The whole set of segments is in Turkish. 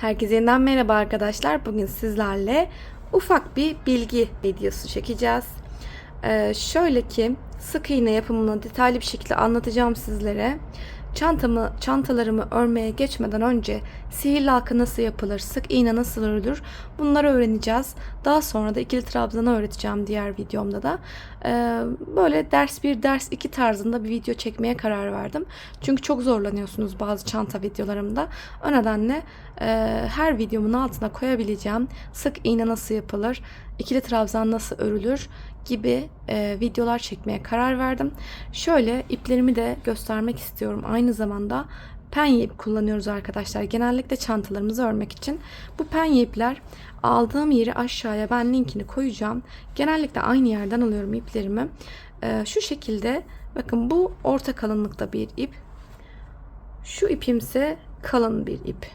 Herkese yeniden merhaba arkadaşlar. Bugün sizlerle ufak bir bilgi videosu çekeceğiz. Ee, şöyle ki sık iğne yapımını detaylı bir şekilde anlatacağım sizlere. Çantamı, çantalarımı örmeye geçmeden önce sihirli halka nasıl yapılır, sık iğne nasıl örülür bunları öğreneceğiz. Daha sonra da ikili trabzanı öğreteceğim diğer videomda da. Ee, böyle ders bir ders iki tarzında bir video çekmeye karar verdim. Çünkü çok zorlanıyorsunuz bazı çanta videolarımda. O nedenle e, her videomun altına koyabileceğim sık iğne nasıl yapılır, ikili trabzan nasıl örülür gibi e, videolar çekmeye karar verdim. Şöyle iplerimi de göstermek istiyorum. Aynı zamanda penye ip kullanıyoruz arkadaşlar. Genellikle çantalarımızı örmek için. Bu penye ipler aldığım yeri aşağıya ben linkini koyacağım. Genellikle aynı yerden alıyorum iplerimi. E, şu şekilde bakın bu orta kalınlıkta bir ip. Şu ipimse kalın bir ip.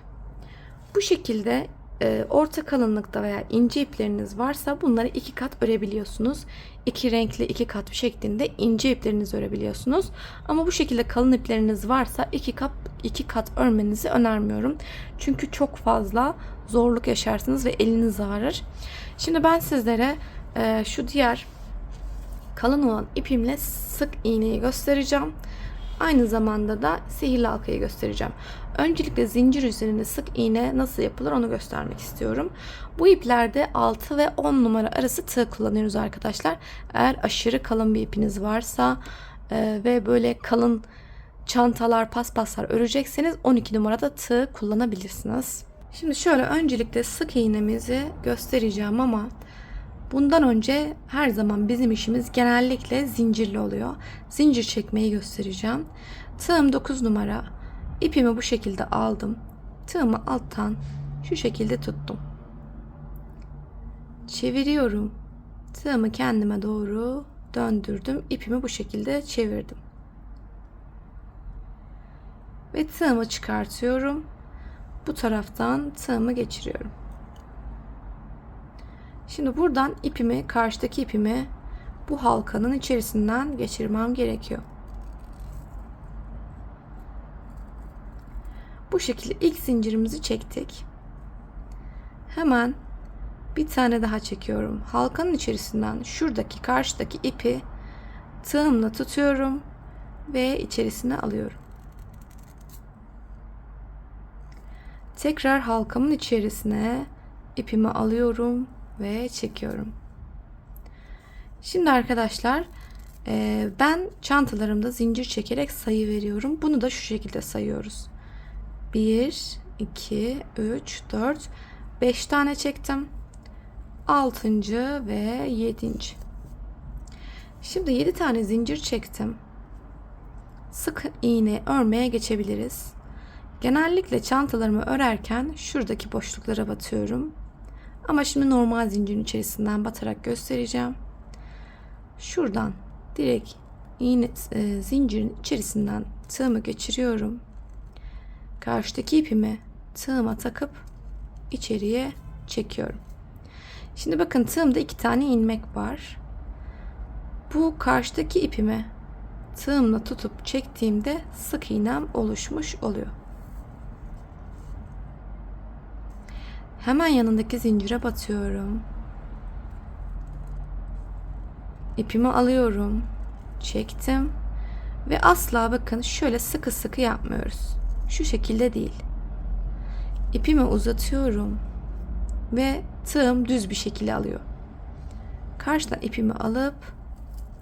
Bu şekilde e, orta kalınlıkta veya ince ipleriniz varsa bunları iki kat örebiliyorsunuz. İki renkli iki kat şeklinde ince iplerinizi örebiliyorsunuz. Ama bu şekilde kalın ipleriniz varsa iki kat iki kat örmenizi önermiyorum. Çünkü çok fazla zorluk yaşarsınız ve eliniz ağrır. Şimdi ben sizlere e, şu diğer kalın olan ipimle sık iğneyi göstereceğim. Aynı zamanda da sihirli halkayı göstereceğim. Öncelikle zincir üzerinde sık iğne nasıl yapılır onu göstermek istiyorum. Bu iplerde 6 ve 10 numara arası tığ kullanıyoruz arkadaşlar. Eğer aşırı kalın bir ipiniz varsa e, ve böyle kalın çantalar, paspaslar örecekseniz 12 numarada tığ kullanabilirsiniz. Şimdi şöyle öncelikle sık iğnemizi göstereceğim ama Bundan önce her zaman bizim işimiz genellikle zincirli oluyor. Zincir çekmeyi göstereceğim. Tığım 9 numara. İpimi bu şekilde aldım. Tığımı alttan şu şekilde tuttum. Çeviriyorum. Tığımı kendime doğru döndürdüm. İpimi bu şekilde çevirdim. Ve tığımı çıkartıyorum. Bu taraftan tığımı geçiriyorum. Şimdi buradan ipimi, karşıdaki ipimi bu halkanın içerisinden geçirmem gerekiyor. Bu şekilde ilk zincirimizi çektik. Hemen bir tane daha çekiyorum. Halkanın içerisinden şuradaki karşıdaki ipi tığımla tutuyorum ve içerisine alıyorum. Tekrar halkamın içerisine ipimi alıyorum ve çekiyorum. Şimdi arkadaşlar e, ben çantalarımda zincir çekerek sayı veriyorum. Bunu da şu şekilde sayıyoruz. 1, 2, 3, 4, 5 tane çektim. 6. ve 7. Şimdi 7 tane zincir çektim. Sık iğne örmeye geçebiliriz. Genellikle çantalarımı örerken şuradaki boşluklara batıyorum. Ama şimdi normal zincirin içerisinden batarak göstereceğim. Şuradan direkt iğne e, zincirin içerisinden tığımı geçiriyorum. Karşıdaki ipimi tığıma takıp içeriye çekiyorum. Şimdi bakın tığımda iki tane ilmek var. Bu karşıdaki ipimi tığımla tutup çektiğimde sık iğnem oluşmuş oluyor. Hemen yanındaki zincire batıyorum. İpimi alıyorum. Çektim. Ve asla bakın şöyle sıkı sıkı yapmıyoruz. Şu şekilde değil. İpimi uzatıyorum. Ve tığım düz bir şekilde alıyor. Karşıdan ipimi alıp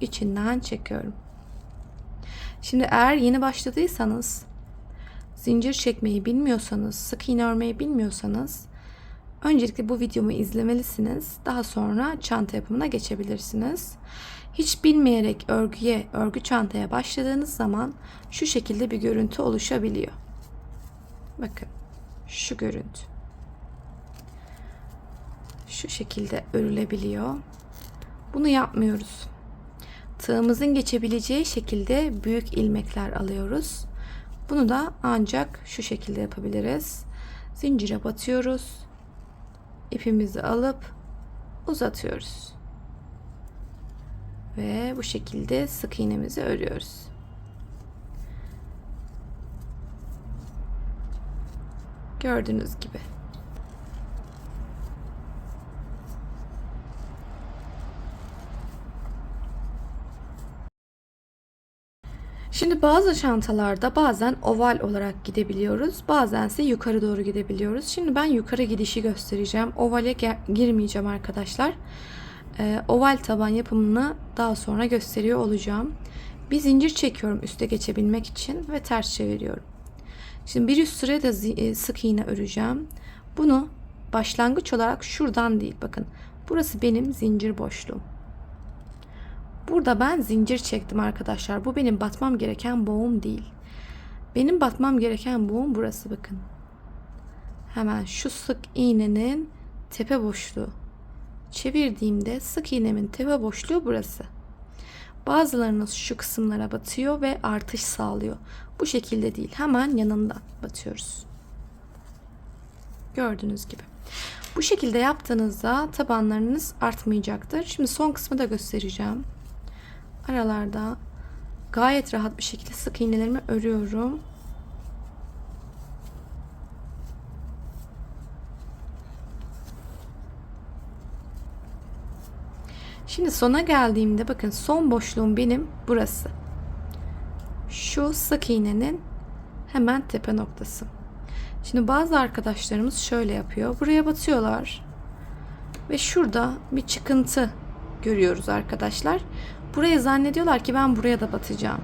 içinden çekiyorum. Şimdi eğer yeni başladıysanız zincir çekmeyi bilmiyorsanız, sık iğne örmeyi bilmiyorsanız Öncelikle bu videomu izlemelisiniz. Daha sonra çanta yapımına geçebilirsiniz. Hiç bilmeyerek örgüye, örgü çantaya başladığınız zaman şu şekilde bir görüntü oluşabiliyor. Bakın şu görüntü. Şu şekilde örülebiliyor. Bunu yapmıyoruz. Tığımızın geçebileceği şekilde büyük ilmekler alıyoruz. Bunu da ancak şu şekilde yapabiliriz. Zincire batıyoruz ipimizi alıp uzatıyoruz. Ve bu şekilde sık iğnemizi örüyoruz. Gördüğünüz gibi. Şimdi bazı çantalarda bazen oval olarak gidebiliyoruz. Bazense yukarı doğru gidebiliyoruz. Şimdi ben yukarı gidişi göstereceğim. Ovale girmeyeceğim arkadaşlar. Ee, oval taban yapımını daha sonra gösteriyor olacağım. Bir zincir çekiyorum üste geçebilmek için ve ters çeviriyorum. Şimdi bir üst sıraya da e, sık iğne öreceğim. Bunu başlangıç olarak şuradan değil bakın. Burası benim zincir boşluğum. Burada ben zincir çektim arkadaşlar. Bu benim batmam gereken boğum değil. Benim batmam gereken boğum burası bakın. Hemen şu sık iğnenin tepe boşluğu. Çevirdiğimde sık iğnemin tepe boşluğu burası. Bazılarınız şu kısımlara batıyor ve artış sağlıyor. Bu şekilde değil. Hemen yanından batıyoruz. Gördüğünüz gibi. Bu şekilde yaptığınızda tabanlarınız artmayacaktır. Şimdi son kısmı da göstereceğim. Aralarda gayet rahat bir şekilde sık iğnelerimi örüyorum. Şimdi sona geldiğimde bakın son boşluğum benim burası. Şu sık iğnenin hemen tepe noktası. Şimdi bazı arkadaşlarımız şöyle yapıyor. Buraya batıyorlar. Ve şurada bir çıkıntı görüyoruz arkadaşlar. Buraya zannediyorlar ki ben buraya da batacağım.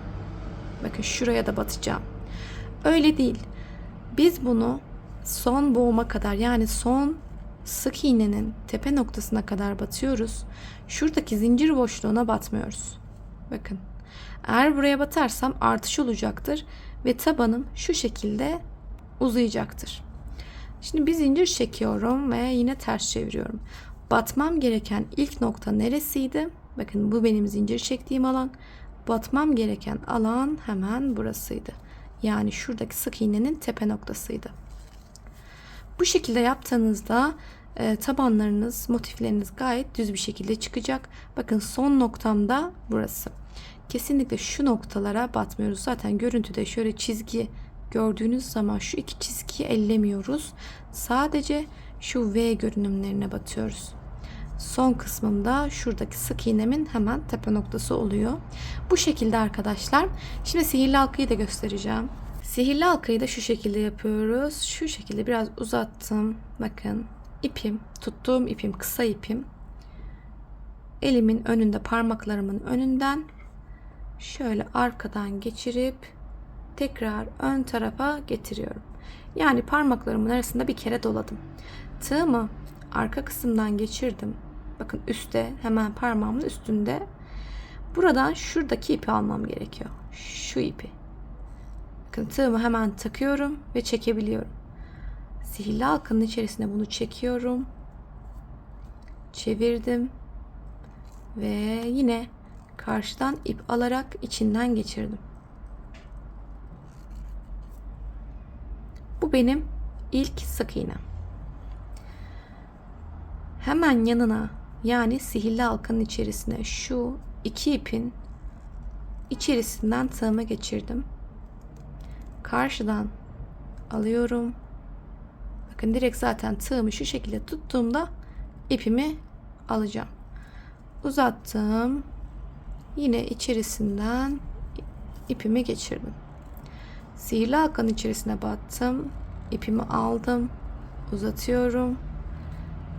Bakın şuraya da batacağım. Öyle değil. Biz bunu son boğuma kadar yani son sık iğnenin tepe noktasına kadar batıyoruz. Şuradaki zincir boşluğuna batmıyoruz. Bakın. Eğer buraya batarsam artış olacaktır ve tabanım şu şekilde uzayacaktır. Şimdi bir zincir çekiyorum ve yine ters çeviriyorum. Batmam gereken ilk nokta neresiydi? Bakın bu benim zincir çektiğim alan. Batmam gereken alan hemen burasıydı. Yani şuradaki sık iğnenin tepe noktasıydı. Bu şekilde yaptığınızda e, tabanlarınız, motifleriniz gayet düz bir şekilde çıkacak. Bakın son noktamda burası. Kesinlikle şu noktalara batmıyoruz. Zaten görüntüde şöyle çizgi gördüğünüz zaman şu iki çizgiyi ellemiyoruz. Sadece şu V görünümlerine batıyoruz. Son kısmımda şuradaki sık iğnemin hemen tepe noktası oluyor. Bu şekilde arkadaşlar. Şimdi sihirli halkayı da göstereceğim. Sihirli halkayı da şu şekilde yapıyoruz. Şu şekilde biraz uzattım. Bakın ipim, tuttuğum ipim, kısa ipim. Elimin önünde, parmaklarımın önünden şöyle arkadan geçirip tekrar ön tarafa getiriyorum. Yani parmaklarımın arasında bir kere doladım. Tığımı arka kısımdan geçirdim. Bakın üstte hemen parmağımın üstünde. Buradan şuradaki ipi almam gerekiyor. Şu ipi. Bakın tığımı hemen takıyorum ve çekebiliyorum. Sihirli halkanın içerisine bunu çekiyorum. Çevirdim. Ve yine karşıdan ip alarak içinden geçirdim. Bu benim ilk sık iğnem. Hemen yanına yani sihirli halkanın içerisine şu iki ipin içerisinden tığımı geçirdim. Karşıdan alıyorum. Bakın direkt zaten tığımı şu şekilde tuttuğumda ipimi alacağım. Uzattım. Yine içerisinden ipimi geçirdim. Sihirli halkanın içerisine battım. İpimi aldım. Uzatıyorum.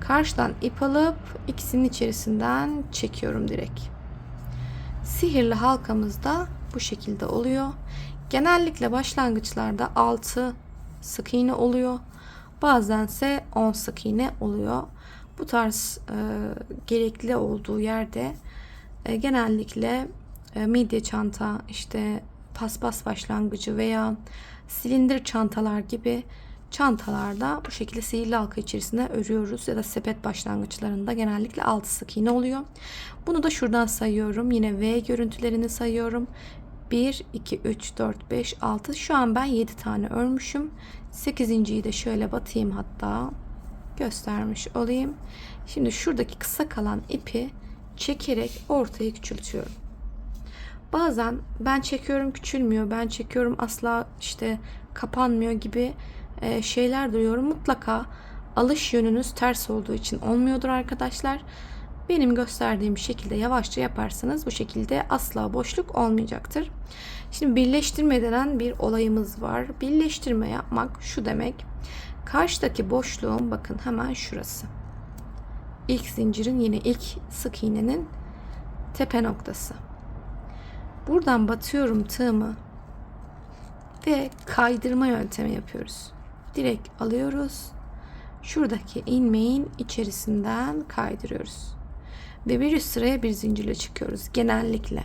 Karşıdan ip alıp ikisinin içerisinden çekiyorum direkt. Sihirli halkamız da bu şekilde oluyor. Genellikle başlangıçlarda 6 sık iğne oluyor. Bazense 10 sık iğne oluyor. Bu tarz e, gerekli olduğu yerde e, genellikle e, midye çanta, işte paspas başlangıcı veya silindir çantalar gibi çantalarda bu şekilde sihirli halka içerisine örüyoruz ya da sepet başlangıçlarında genellikle 6 sık iğne oluyor. Bunu da şuradan sayıyorum. Yine V görüntülerini sayıyorum. 1, 2, 3, 4, 5, 6. Şu an ben 7 tane örmüşüm. 8.yi de şöyle batayım hatta. Göstermiş olayım. Şimdi şuradaki kısa kalan ipi çekerek ortaya küçültüyorum. Bazen ben çekiyorum küçülmüyor, ben çekiyorum asla işte kapanmıyor gibi e, şeyler duyuyorum. Mutlaka alış yönünüz ters olduğu için olmuyordur arkadaşlar. benim gösterdiğim şekilde yavaşça yaparsanız bu şekilde asla boşluk olmayacaktır. Şimdi birleştirme denen bir olayımız var. Birleştirme yapmak şu demek. Karşıdaki boşluğun bakın hemen şurası. İlk zincirin yine ilk sık iğnenin tepe noktası. Buradan batıyorum tığımı ve kaydırma yöntemi yapıyoruz. Direkt alıyoruz. Şuradaki ilmeğin içerisinden kaydırıyoruz. Ve bir üst sıraya bir zincirle çıkıyoruz genellikle.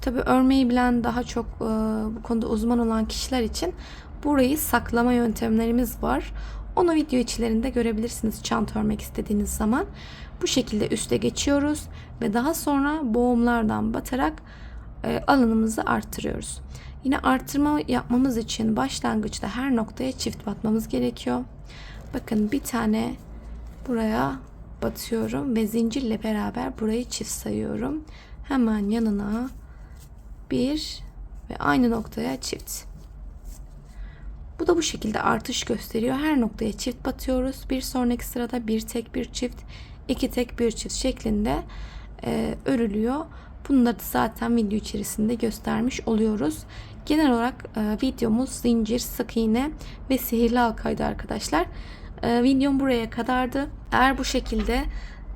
Tabi örmeyi bilen daha çok e, bu konuda uzman olan kişiler için burayı saklama yöntemlerimiz var. Onu video içlerinde görebilirsiniz çanta örmek istediğiniz zaman. Bu şekilde üste geçiyoruz ve daha sonra boğumlardan batarak e, alanımızı arttırıyoruz. Yine arttırma yapmamız için başlangıçta her noktaya çift batmamız gerekiyor. Bakın bir tane buraya batıyorum ve zincirle beraber burayı çift sayıyorum. Hemen yanına bir ve aynı noktaya çift. Bu da bu şekilde artış gösteriyor. Her noktaya çift batıyoruz. Bir sonraki sırada bir tek bir çift, iki tek bir çift şeklinde e, örülüyor. Bunları zaten video içerisinde göstermiş oluyoruz. Genel olarak e, videomuz zincir, sık iğne ve sihirli halkaydı arkadaşlar. E, videom buraya kadardı. Eğer bu şekilde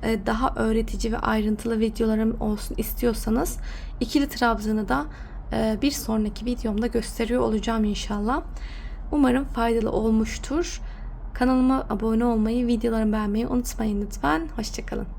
e, daha öğretici ve ayrıntılı videolarım olsun istiyorsanız ikili trabzanı da e, bir sonraki videomda gösteriyor olacağım inşallah. Umarım faydalı olmuştur. Kanalıma abone olmayı, videolarımı beğenmeyi unutmayın lütfen. Hoşçakalın.